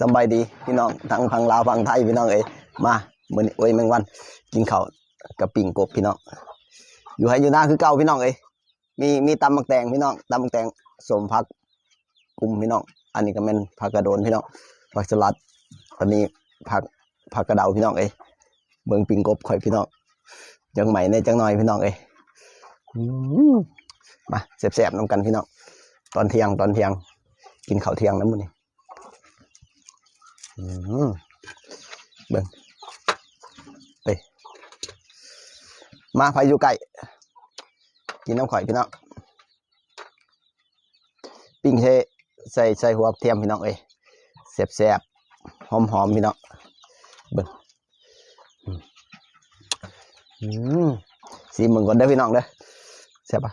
สบายดีพี่น้องทั้งพังลาวพังไทยพี่น้องเอ้ยมามือนโอ้ยแมงวัน กินข้าวกับปิ่งกบพี่น้อง อยู่ให้อยู่หน้าคือเก่าพี่น้องเอ้ยมีมีตำมักแตงพี่น้องตำมักแตงสมพักกุมพี่น้อง อันนี้ก็แม่นผักกระโดนพี่น้องผักสลัดอันนี้ผักผักกระเดาพี่น้องเอ้ยเบิ่งปิ่งกบข่อยพี่น้องจังใหม่ในจังหน่อยพี่น้องเอ้ยมาแซ่บๆน้ำกันพี่น้องตอนเที่ยงตอนเที่ยง กินข้าวเที่ยงน้ำมือนี้อืม เบิ่งไปมาพายุไก่ กินน้ำข่อยพี่น้อง ปิ้งเทใส่ใส่หัวเทียมพี่น้องเอ้ยแซ่บแซ่บหอมหอมพี่น้อง เบิ่งสีมึงก่อนเด้อพี่น้องเด้อแซ่บปะ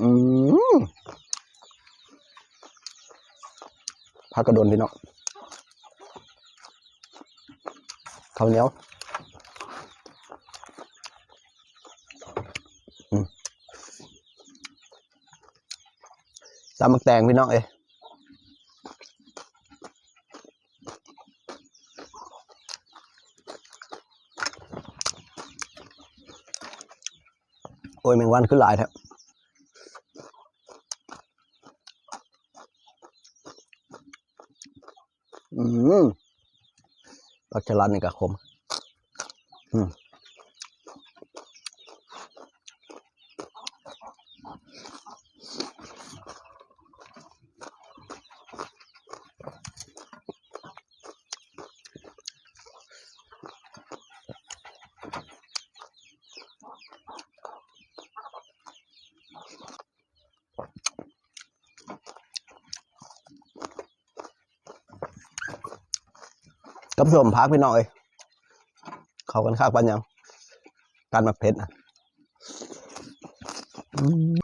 อืม ผักกระโดนพี่น้องข้าวเหนียวอืมตำมักแตงพี่น้องเอ้โอ้ยแมงวันขึ้นหลายแท้ อืมปักชะลันนี่ก็คมอืม กับสมพักพี่น้องเอ้ยเขากันข้าวปันยังการมักเผ็ดนะอืม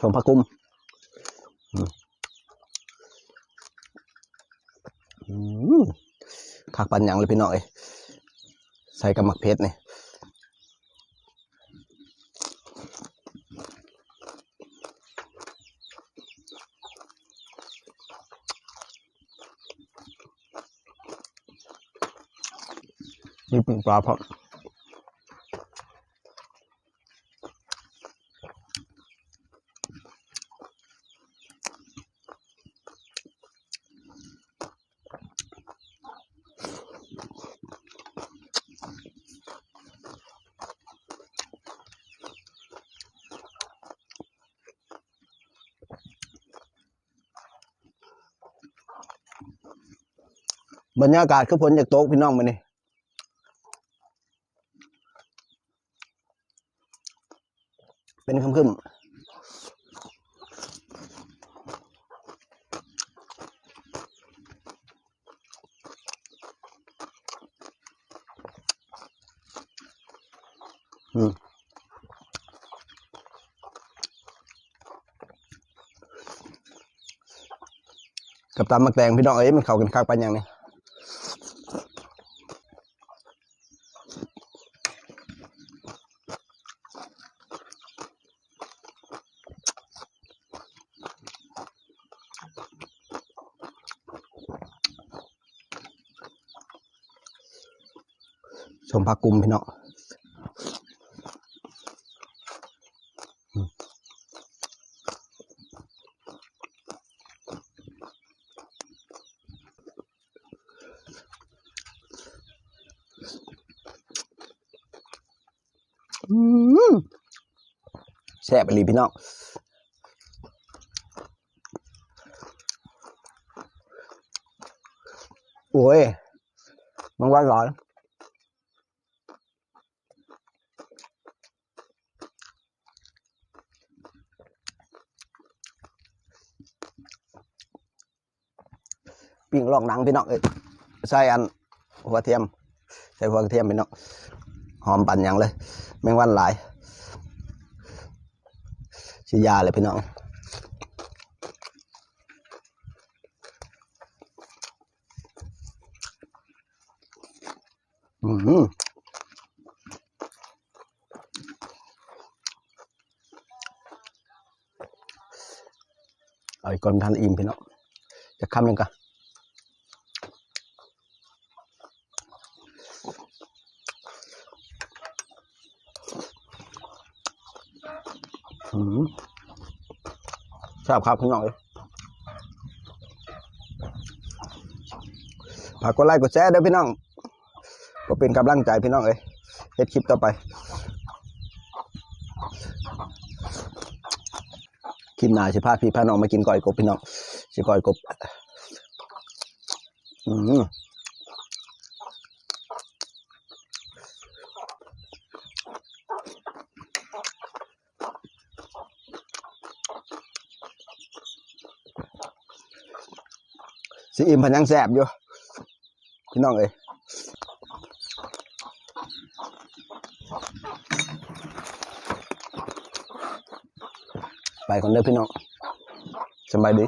สมพักกุ้มอืมอืมคักปันยังเลยพี่น้องเอ้ยใส่กับหมักเผ็ดนี่นี่ เป็นปลาเพาะบรรยากาศคือผลจากโต๊ะพี่น้องมานี่ เป็นคำขึ้นอืมกับตามมักแตงพี่น้องเอ้ยมันเข้ากันคักปันยังนี่ ชมพักกุมพี่น้องแซ่บไปเลยพี่น้องโอ้ยมันว่าร้อน ปิ้งลอกหนังพี่น้องเอ้ยใส่อันหัวเทียม ใส่หัวเทียมพี่น้องหอมปั่นหยังเลย แมงวันหลายชิยาเลยพี่น้องอืมเอาอีกก่อนทันอิ่มพี่น้องจะคำยังกะ อืมชอบครับพี่น้องเลยฝากกดไลค์กดแชร์ด้วยพี่น้องก็เป็นกำลังใจพี่น้องเอ้ยเฮ็ดคลิปต่อไปคลิปหน้าสิพาพี่พาน้องมากินก้อยกบพี่น้องสิก้อยกบ อืม สิอิ่มพันยังแสบอยู่ พี่น้องเอ้ยไปคนเด้อพี่น้องสบายดี